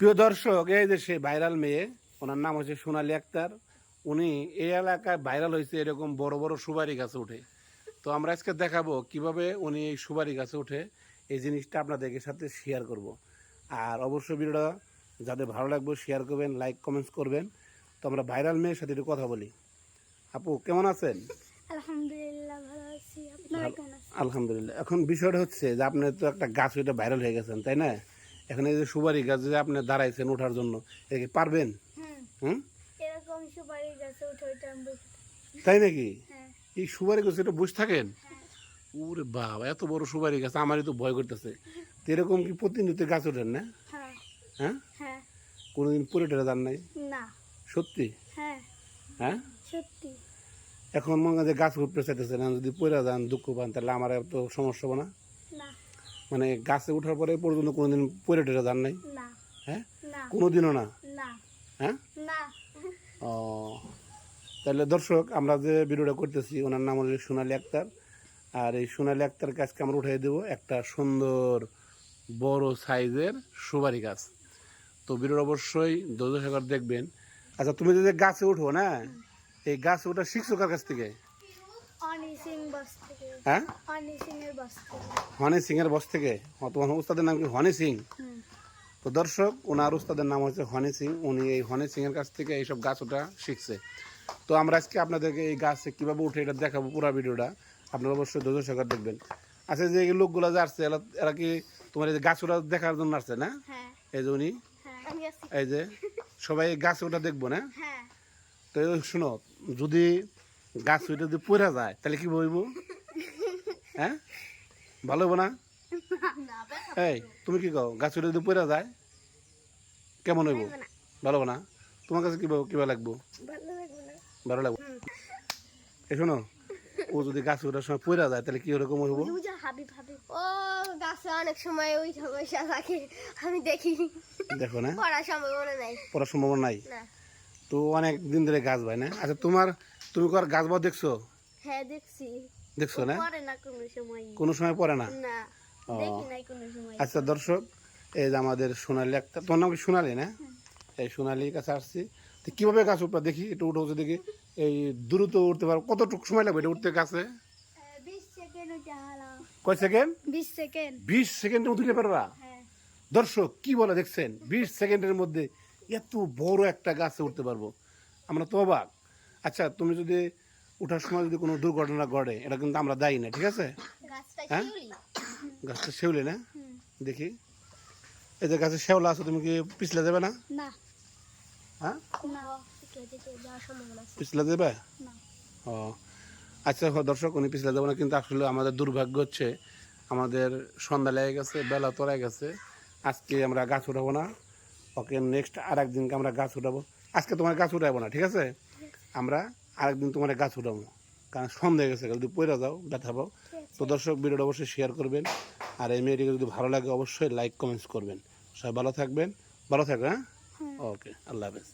প্রিয় দর্শক এই যে ভাইরাল মেয়ে ওনার নাম হচ্ছে সোনালী আক্তার। উনি এই এলাকায় ভাইরাল হয়েছে এরকম বড় বড় সুপারি গাছে উঠে। তো আমরা আজকে দেখাবো কীভাবে উনি এই সুপারি গাছে উঠে এই জিনিসটা আপনাদের সাথে শেয়ার করব। আর অবশ্যই ভিডিওটা যাদের ভালো লাগবে শেয়ার করবেন লাইক কমেন্টস করবেন। তো আমরা ভাইরাল মেয়ের সাথে একটু কথা বলি। আপু কেমন আছেন? আলহামদুলিল্লাহ ভালো আছি। আপনারা কেমন আছেন? আলহামদুলিল্লাহ। এখন বিষয়টা হচ্ছে যে আপনি তো একটা গাছ ওইটা ভাইরাল হয়ে গেছেন তাই না? এখন এই যে সুপারি গাছ যে আপনি দাঁড়াইছেন ওঠার জন্য এটা কি পারবেন? হুম। এরকম সুপারি গাছে উঠে। তাই নাকি? হ্যাঁ। এই সুপারি গাছ এটা বসে থাকেন? ওরে বাবা এত বড় সুপারি গাছ আমারই তো ভয় করতেছে। তো এরকম কি প্রতিনিয়ত গাছ ওঠেন না? হ্যাঁ। হ্যাঁ? হ্যাঁ। কোনোদিন পরে টেরে যান নাই? না। সত্যি? হ্যাঁ। হ্যাঁ? সত্যি। এখন মনে হয় যে গাছ উঠতে চাইতেছে না? যদি পরে যান দুঃখ পান তাহলে আমার এত সমস্যা হবে না। মানে গাছে ওঠার পরে পর্যন্ত কোনোদিন পরে টেরে যান নাই? হ্যাঁ? কোনোদিনও না? হ্যাঁ? ও। তাহলে দর্শক আমরা যে ভিডিওটা করতেছি ওনার নাম হলো সোনালী আক্তার। আর এই সোনালী আক্তার গাছকে আমরা উঠাই দেবো একটা সুন্দর বড় সাইজের সুপারি গাছ। তো ভিডিওটা অবশ্যই দর্শকর দেখবেন। আচ্ছা তুমি যে গাছে উঠো না? এই গাছে ওঠা শিখছো কার কাছ থেকে হ্যাঁ? হনি সিং এর বস থেকে। তোমার উস্তাদের নাম কি? হনি সিং তো দর্শক ওনার উস্তাদের নাম হচ্ছে হনি সিং উনি এই হনি সিং এর কাছ থেকে এইসব গাছ ওঠা শিখছে। তো আমরা আজকে আপনাদেরকে এই গাছে কীভাবে উঠে এটা দেখাবো পুরো ভিডিওটা। আপনারা অবশ্যই ধৈর্য সহকারে দেখবেন। আচ্ছা যে লোকগুলো যে আসছে এরা এরা কি তোমার এই যে গাছ ওঠা দেখার জন্য আসছে না? হ্যাঁ। এই যে উনি? হ্যাঁ এই যে সবাই গাছ ওঠা দেখব না? হ্যাঁ। তো শুনো যদি গাছ ওইটা যদি পড়ে যায় তাহলে কি বলব হ্যাঁ? ভালো হব না? এই তুমি কি কও গাছ ওইটা যদি পড়ে যায় কেমন হইব? ভালো না। তোমার কাছে কীভাবে কিবা লাগবো? ভালো লাগবে এই শোনো ও যদি গাছ ওঠার সময় পড়ে যায় তাহলে কি ওরকম হইব? ও গাছে অনেক সময় ওই বসে থাকে। আমি দেখি। দেখো না। পড়ার সম্ভাবনা নাই। পড়ার সম্ভাবনা নাই? না। তো অনেক দিন ধরে গাছ ভাই না? আচ্ছা তোমার তুমি কার গাছ বা দেখছ? হ্যাঁ দেখছি। দেখছ না? পরে না কোনো সময়। কোনো সময় পড়ে না? না ও। দেখি নাই কোনো সময়। আচ্ছা দর্শক এই যে আমাদের সোনালি একটা তোমার নাম কি সোনালি না? এই সোনালির কাছে আসছি। তো কীভাবে গাছ উপরে দেখি একটু উঠে উঠে দেখি। এই দ্রুত উঠতে পারো। কতটুকু সময় লাগবে এটা উঠতে গাছে? কয় সেকেন্ড? বিশ সেকেন্ড। বিশ সেকেন্ডে উঠতে পারবা? হ্যাঁ। দর্শক কি বলে দেখছেন? বিশ সেকেন্ডের মধ্যে এত বড় একটা গাছে উঠতে পারব। আমরা তো অবাক। আচ্ছা তুমি যদি ওঠার সময় যদি কোনো দুর্ঘটনা ঘটে এটা কিন্তু আমরা দায়ী না ঠিক আছে? হ্যাঁ? গাছটা শেউলে না? দেখি। এই যে গাছে শেওলা আছে তুমি কি পিছলে যাবে না? হ্যাঁ? পিছলে যাবে ও আচ্ছা দর্শক উনি পিছলে যাব না কিন্তু আসলে আমাদের দুর্ভাগ্য হচ্ছে আমাদের সন্ধ্যা লেগে গেছে বেলা তোলায় গেছে আজকে আমরা গাছ উঠাবো না। ওকে নেক্সট আর একদিনকে আমরা গাছ উঠাবো। আজকে তোমার গাছ উঠাবো না ঠিক আছে? আমরা আর একদিন তোমার গাছ উঠাবো। কারণ সন্ধ্যা হয়ে গেছে যদি পয়রা যাও ব্যথা পাও তো দর্শক ভিডিওটা অবশ্যই শেয়ার করবেন। আর এই মেয়েটিকে যদি ভালো লাগে অবশ্যই লাইক কমেন্টস করবেন। সবাই ভালো থাকবেন। ভালো থাকবে হ্যাঁ? ওকে আল্লাহ হাফেজ।